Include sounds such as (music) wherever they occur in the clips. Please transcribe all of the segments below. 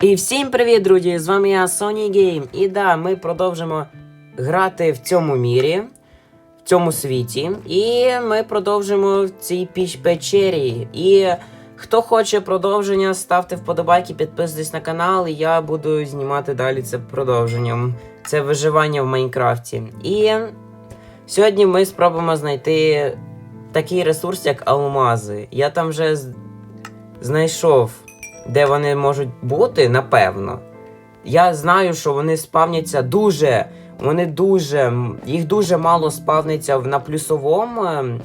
І всім привіт, друзі! З вами я Sony Game. І да, ми продовжимо грати в цьому мірі, в цьому світі. І ми продовжимо в цій піч печері. І хто хоче продовження, ставте вподобайки, підписуйтесь на канал, і я буду знімати далі це продовженням. Це виживання в Майнкрафті. І сьогодні ми спробуємо знайти такий ресурс, як алмази. Я там вже знайшов де вони можуть бути, напевно. Я знаю, що вони спавняться дуже. Вони дуже. Їх дуже мало спавниться на плюсовому ем,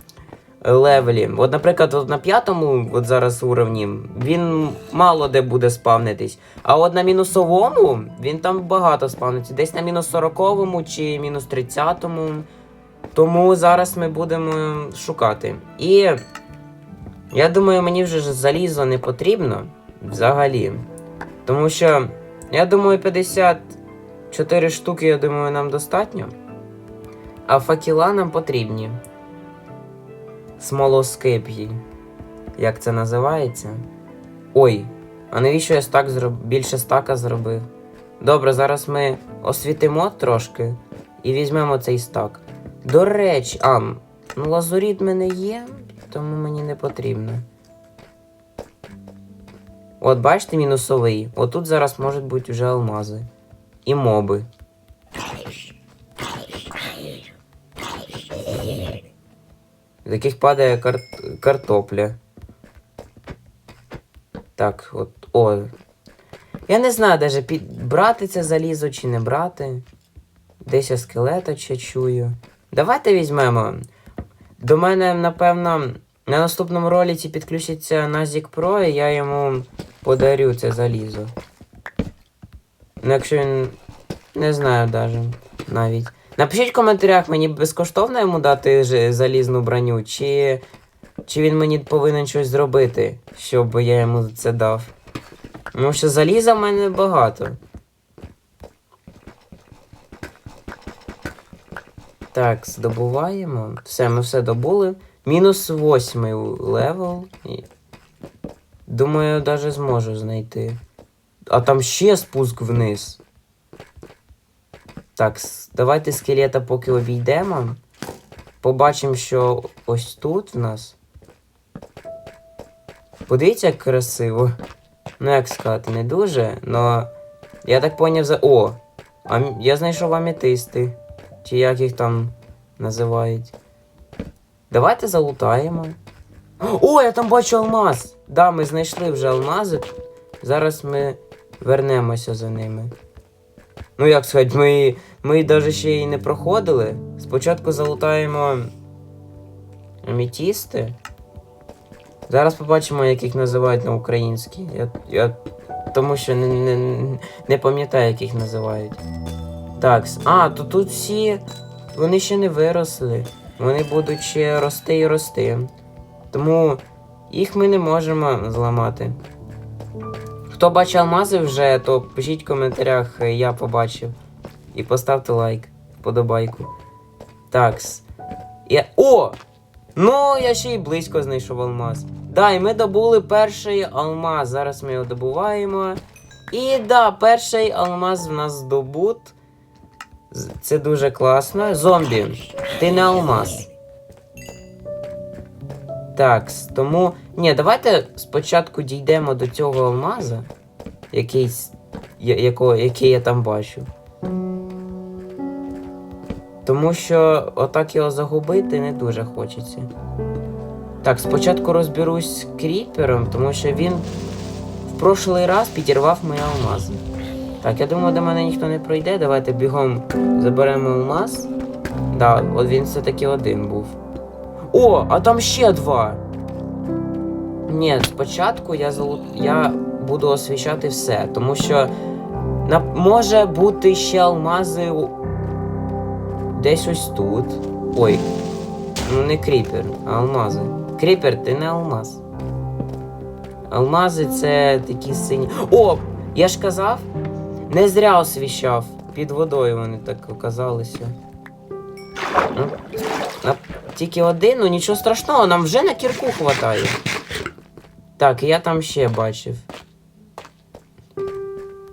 левелі. От, наприклад, от на п'ятому, от зараз уровні, він мало де буде спавнитись. А от на мінусовому він там багато спавниться. Десь на мінус 40 чи мінус 30. Тому зараз ми будемо шукати. І я думаю, мені вже залізо не потрібно взагалі. Тому що, я думаю, 54 штуки, я думаю, нам достатньо. А факіла нам потрібні. Смолоскип'ї. Як це називається? Ой, а навіщо я стак зроб... більше стака зробив? Добре, зараз ми освітимо трошки і візьмемо цей стак. До речі, а, ну лазуріт в мене є, тому мені не потрібно. От бачите, мінусовий. Отут зараз можуть бути вже алмази. І моби. З яких падає кар... картопля. Так, от. О. Я не знаю даже під... брати це залізо чи не брати. Десь я скелета ще чую. Давайте візьмемо. До мене, напевно, на наступному ролиці підключиться Назік Pro, і я йому подарю це залізо. Ну, якщо він. Не знаю даже навіть. Напишіть в коментарях, мені безкоштовно йому дати залізну броню, чи. Чи він мені повинен щось зробити, щоб я йому це дав. Тому що заліза в мене багато. Так, здобуваємо. Все, ми все добули. Мінус восьмий левел. Думаю, даже зможу знайти. А там ще спуск вниз. Так, давайте скелета поки обійдемо. Побачимо, що ось тут в нас. Подивіться, як красиво. Ну, як сказати, не дуже, но. Я так поняв за. О! Ам... Я знайшов аметисти. Чи як їх там називають. Давайте залутаємо. (gasps) О, я там бачу алмаз! Да, ми знайшли вже алмази. Зараз ми вернемося за ними. Ну, як сказати, ми, ми навіть ще й не проходили. Спочатку залутаємо амітісти. Зараз побачимо, як їх називають на українській. Я, я тому що не, не, не пам'ятаю, як їх називають. Так, а, то тут всі. Вони ще не виросли. Вони будуть ще рости і рости. Тому їх ми не можемо зламати. Хто бачив алмази вже, то пишіть в коментарях, е, я побачив. І поставте лайк, вподобайку. Такс. Я... О! Ну, я ще й близько знайшов алмаз. Да, і ми добули перший алмаз. Зараз ми його добуваємо. І да, перший алмаз в нас здобут. Це дуже класно. Зомбі, ти не алмаз. Так, тому. Ні, давайте спочатку дійдемо до цього алмаза. Якийсь. я- Якого, який я там бачу. Тому що отак його загубити не дуже хочеться. Так, спочатку розберусь з кріпером, тому що він в прошлий раз підірвав мої алмази. Так, я думаю, до мене ніхто не пройде. Давайте бігом заберемо алмаз. Да, от він все-таки один був. О, а там ще два. Ні, спочатку я залу... я буду освіщати все, тому що на... може бути ще алмази десь ось тут. Ой. Ну не кріпер, а алмази. Кріпер, ти не алмаз. Алмази це такі сині. О! Я ж казав, не зря освіщав. Під водою вони так оказалися. Ну, Тільки один, ну нічого страшного, нам вже на кірку хватає. Так, я там ще бачив.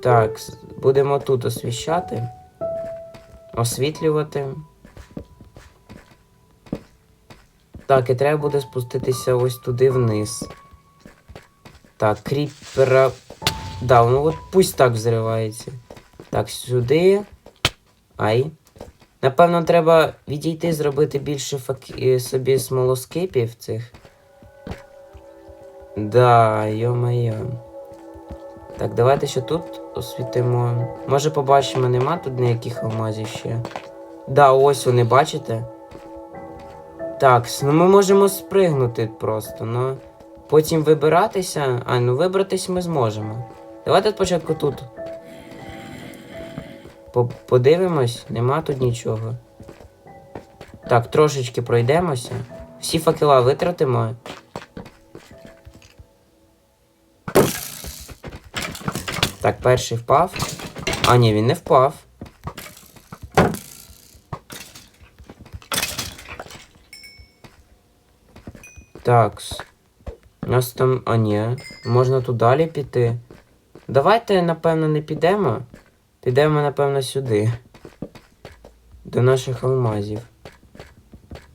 Так, будемо тут освіщати. Освітлювати. Так, і треба буде спуститися ось туди вниз. Так, кріпера. Да, ну от пусть так взривається. Так, сюди. Ай. Напевно, треба відійти, зробити більше фак... е, собі смолоскипів цих. Да, йо-моє. Так, давайте ще тут освітимо. Може побачимо, нема тут ніяких алмазів ще. Да, ось вони, бачите? Так, ну ми можемо спригнути просто, ну. Потім вибиратися. А, ну вибратись ми зможемо. Давайте спочатку тут. По- Подивимось, нема тут нічого. Так, трошечки пройдемося. Всі факела витратимо. Так, перший впав. А, ні, він не впав. Так. У нас там. А, ні. Можна тут далі піти. Давайте, напевно, не підемо. Підемо, напевно, сюди. До наших алмазів.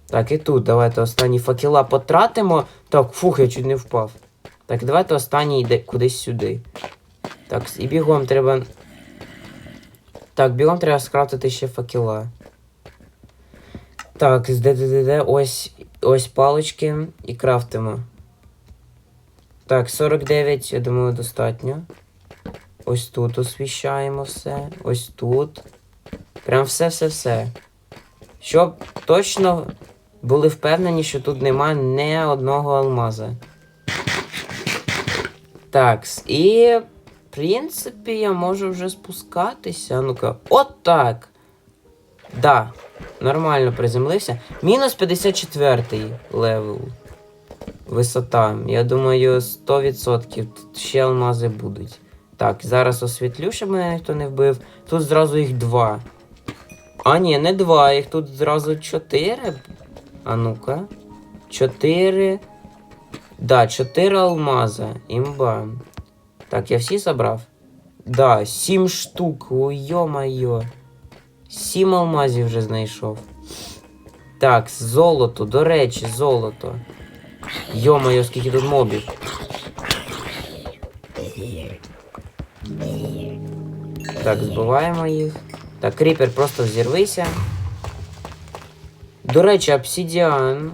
Так, і тут давайте останні факела потратимо. Так, фух, я чуть не впав. Так, давайте останній йде кудись сюди. Так, і бігом треба. Так, бігом треба скрафтити ще факела. Так, з ДДД ось ось палички і крафтимо. Так, 49, я думаю, достатньо. Ось тут освіщаємо все. Ось тут. Прям все-все-все. Щоб точно були впевнені, що тут нема ні одного алмаза. Так, і в принципі я можу вже спускатися. Ну-ка, от так. Да, нормально приземлився. Мінус 54 левел. Висота. Я думаю, 100% ще алмази будуть. Так, зараз освітлю, щоб мене ніхто не вбив. Тут зразу їх два. А, ні, не два, їх тут зразу чотири. А ну-ка. Чотири. Да, чотири алмаза. Імба. Так, я всі забрав? Да, сім штук. Йо-майо. Сім алмазів вже знайшов. Так, золото, до речі, золото. Йо-моє, скільки тут мобів. Так, збиваємо їх. Так, кріпер, просто взірвися. До речі, обсидіан.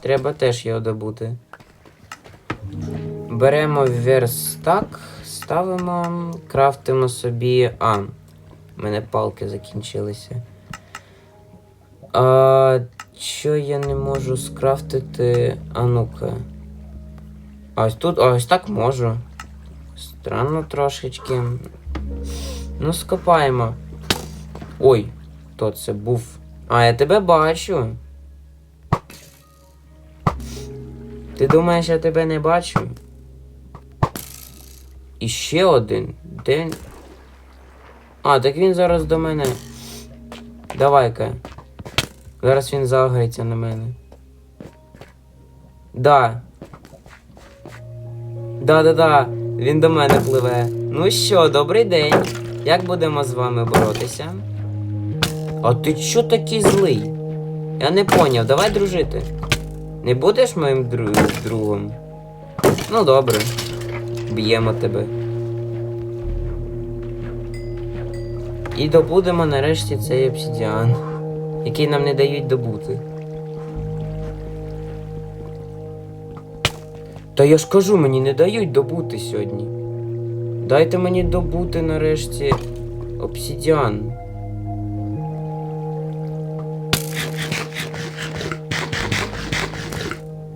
Треба теж його добути. Беремо верстак, ставимо, крафтимо собі. А, в мене палки закінчилися. А, що я не можу скрафтити. А ну-ка. Ось тут, ось так можу. Странно трошечки. Ну, скопаємо. Ой, хто це був? А, я тебе бачу. Ти думаєш, я тебе не бачу? І ще один. Де? А, так він зараз до мене. Давай-ка. Зараз він заграється на мене. Да. Да-да-да. Він до мене пливе. Ну що, добрий день. Як будемо з вами боротися? А ти чо такий злий? Я не поняв, давай дружити. Не будеш моїм дру... другом? Ну добре. Б'ємо тебе. І добудемо нарешті цей обсидіан, який нам не дають добути. Та я ж кажу, мені не дають добути сьогодні. Дайте мені добути нарешті обсидіан.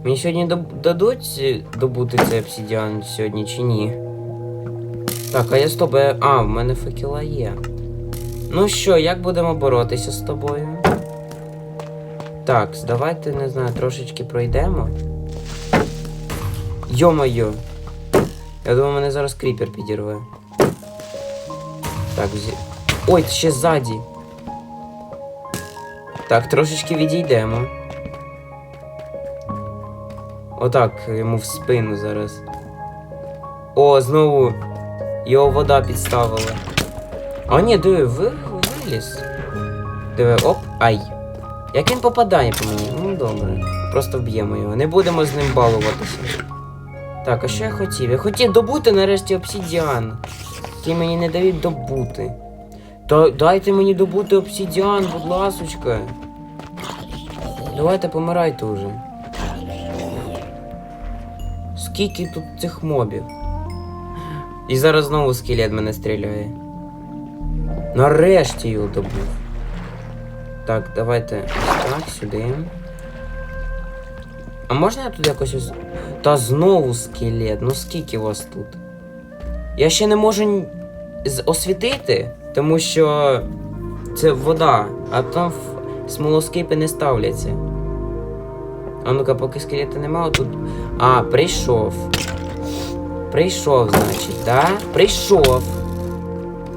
Мені сьогодні дадуть добути цей обсидіан сьогодні чи ні? Так, а я з тобою. А, в мене факела є. Ну що, як будемо боротися з тобою? Так, давайте, не знаю, трошечки пройдемо. Йо-моє. Я думаю, мене зараз кріпер підірве. Так, зі... Ой, ще ззаді. Так, трошечки відійдемо. Отак, йому в спину зараз. О, знову. Його вода підставила. А ні, диви, ви, виліз. Диви, оп, ай. Як він попадає по мені? Ну добре. Просто вб'ємо його. Не будемо з ним балуватися. Так, а що я хотів? Я хотів добути нарешті обсідіан. Який мені не дають добути. Та дайте мені добути обсідіан, будь ласочка. Давайте помирайте уже. Скільки тут цих мобів? І зараз знову скелет мене стріляє. Нарешті його добув. Так, давайте так, сюди. А можна я тут якось ось. Та знову скелет. Ну скільки вас тут? Я ще не можу освітити, тому що це вода, а там смолоскипи не ставляться. А ну-ка, поки скелета нема, тут. А, прийшов. Прийшов, значить, да? Прийшов.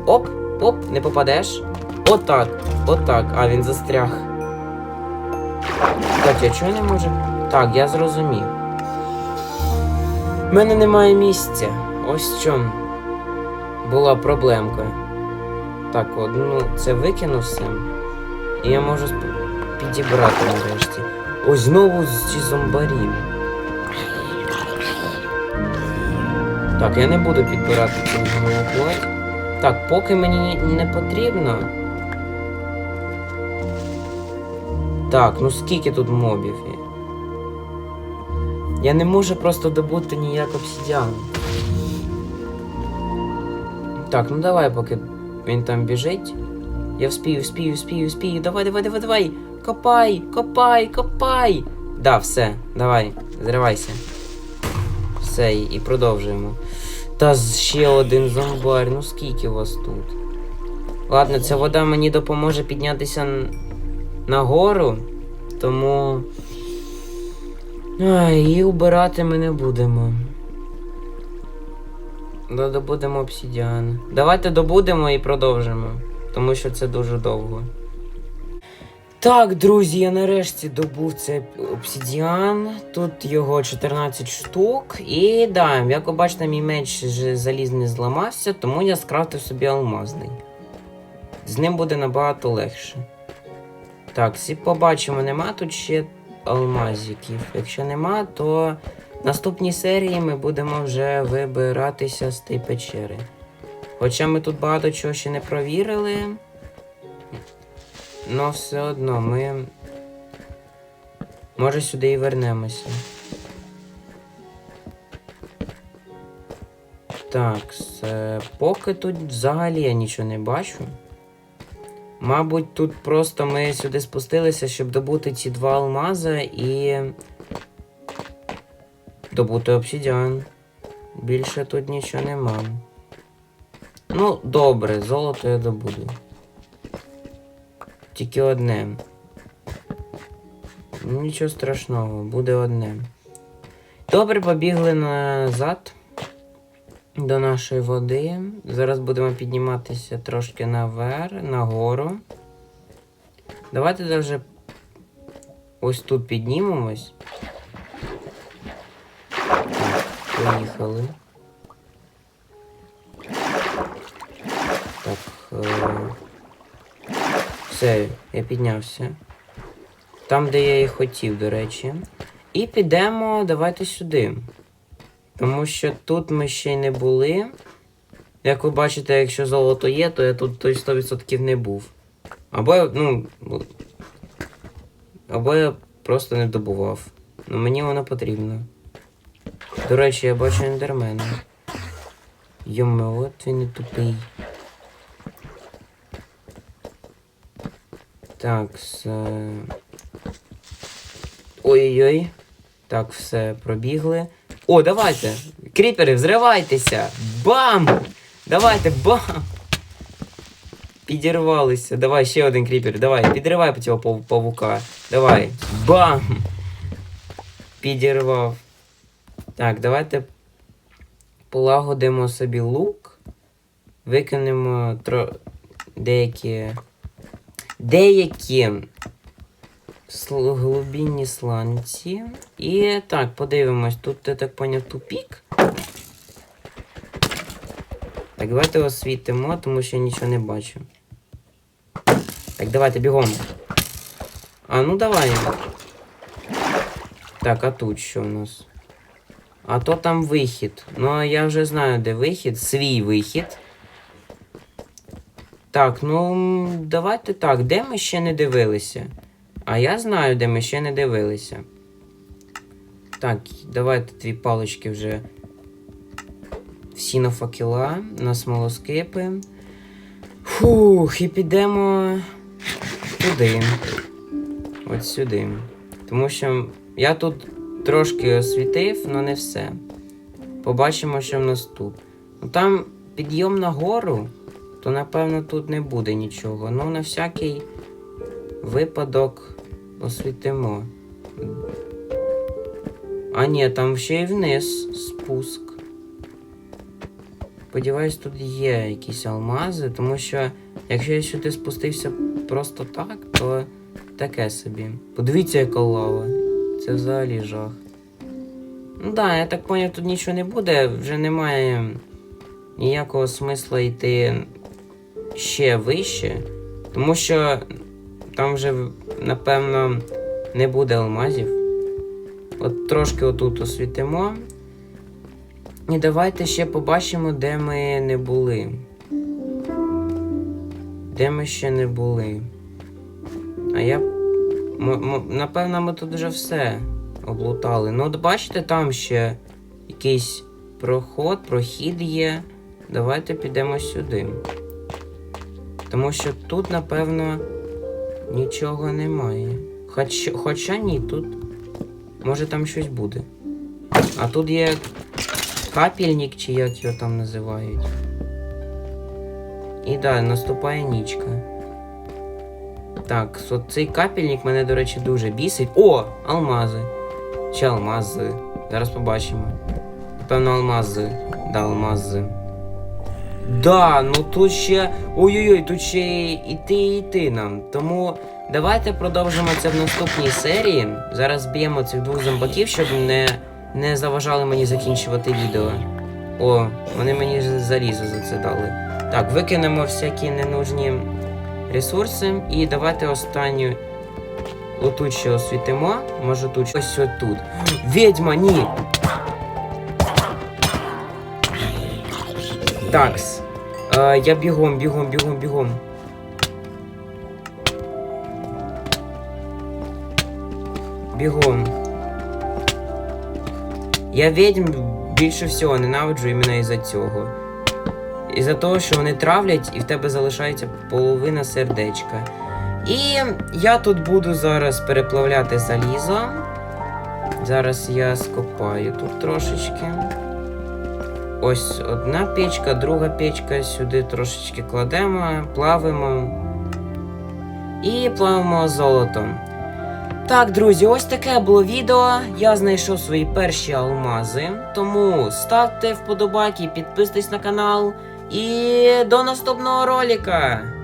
Оп, оп, не попадеш. Отак, отак. А, він застряг. Так, я чого не можу? Так, я зрозумів. У мене немає місця. Ось в чому була проблемка. Так, от, ну, це викину все. І я можу підібрати нарешті. Ось знову ці зомбарі. Так, я не буду підбирати цю головоплоть. Так, поки мені не потрібно. Так, ну скільки тут мобів є? Я не можу просто добути ніяк обсідіан. Так, ну давай, поки він там біжить. Я вспію, вспію, вспію, вспію. Давай, давай, давай, давай. Копай, копай, копай. Да, все, давай, зривайся. Все, і продовжуємо. Та ще один зомбар, ну скільки вас тут? Ладно, ця вода мені допоможе піднятися нагору, тому. Ай, і убирати ми не будемо. Добудемо обсідіан. Давайте добудемо і продовжимо, тому що це дуже довго. Так, друзі, я нарешті добув цей обсідіан. Тут його 14 штук. І да, як ви бачите, мій меч залізний зламався, тому я скрафтив собі алмазний. З ним буде набагато легше. Так, всі побачимо, нема тут ще алмазиків. Якщо нема, то в наступній серії ми будемо вже вибиратися з тієї печери. Хоча ми тут багато чого ще не провірили. Но все одно ми. Може сюди і вернемося. Так, поки тут взагалі я нічого не бачу. Мабуть, тут просто ми сюди спустилися, щоб добути ці два алмаза і. Добути обсідіан. Більше тут нічого нема. Ну, добре, золото я добуду. Тільки одне. Нічого страшного, буде одне. Добре, побігли назад до нашої води. Зараз будемо підніматися трошки наверх, нагору. Давайте даже ось тут піднімемось. Поїхали. Так. Е... Все, я піднявся. Там, де я і хотів, до речі. І підемо давайте сюди. Тому що тут ми ще й не були. Як ви бачите, якщо золото є, то я тут той 100% не був. Або я, ну. Або я просто не добував. Ну мені воно потрібно. До речі, я бачу ендермена. Йоме, от він і тупий. Так, с... е, Ой-ой-ой. Так, все, пробігли. О, давайте! Кріпери, взривайтеся! Бам! Давайте, бам! Підірвалися. Давай, ще один кріпер. Давай, підривай по цього пав- павука. Давай. Бам! Підірвав. Так, давайте полагодимо собі лук. Викинемо тро... деякі. Деякі глибинні сланці. І так, подивимось. Тут, я так поняв, тупік. Так давайте освітимо, тому що я нічого не бачу. Так, давайте бігом. А ну давай. Так, а тут що у нас? А то там вихід. Ну, я вже знаю, де вихід. Свій вихід. Так, ну давайте так. Де ми ще не дивилися? А я знаю, де ми ще не дивилися. Так, давайте дві палички вже. Всі на факела, на смолоскипи. Фух, і підемо туди. От сюди. Тому що я тут трошки освітив, але не все. Побачимо, що в нас тут. Ну там підйом на гору, то напевно тут не буде нічого. Ну, на всякий випадок освітимо. А ні, там ще й вниз спуск. Сподіваюсь, тут є якісь алмази, тому що якщо я сюди спустився просто так, то таке собі. Подивіться, яка лава. Це взагалі жах. Ну да, я так поняв, тут нічого не буде, вже немає ніякого смисла йти ще вище, тому що там вже, напевно, не буде алмазів. От трошки отут освітимо. І давайте ще побачимо, де ми не були. Де ми ще не були. А я. напевно, ми тут вже все облутали. Ну, от бачите, там ще якийсь проход, прохід є. Давайте підемо сюди. Тому що тут, напевно, нічого немає. Хоч, хоча ні, тут. Може там щось буде. А тут є капельник, чи як його там називають. І да, наступає нічка. Так, от цей капельник мене, до речі, дуже бісить. О! Алмази. Чи алмази. Зараз побачимо. Напевно, алмази. Да, алмази. Да, ну тут ще. Ой-ой-ой, тут ще іти і йти нам. Тому давайте продовжимо це в наступній серії. Зараз б'ємо цих двох зомбаків, щоб не, не заважали мені закінчувати відео. О, вони мені залізо за це дали. Так, викинемо всякі ненужні ресурси. І давайте останню отут ще освітимо. Може тут ось отут. Відьма, ні! Такс. Е, я бігом, бігом, бігом, бігом. Бігом. Я відьм більше всього ненавиджу іменно із-за цього. Із-за того, що вони травлять і в тебе залишається половина сердечка. І я тут буду зараз переплавляти залізо. Зараз я скопаю тут трошечки. Ось одна печка, друга печка, сюди трошечки кладемо, плавимо і плавимо золотом. Так, друзі, ось таке було відео. Я знайшов свої перші алмази. Тому ставте вподобайки, підписуйтесь на канал. І до наступного ролика!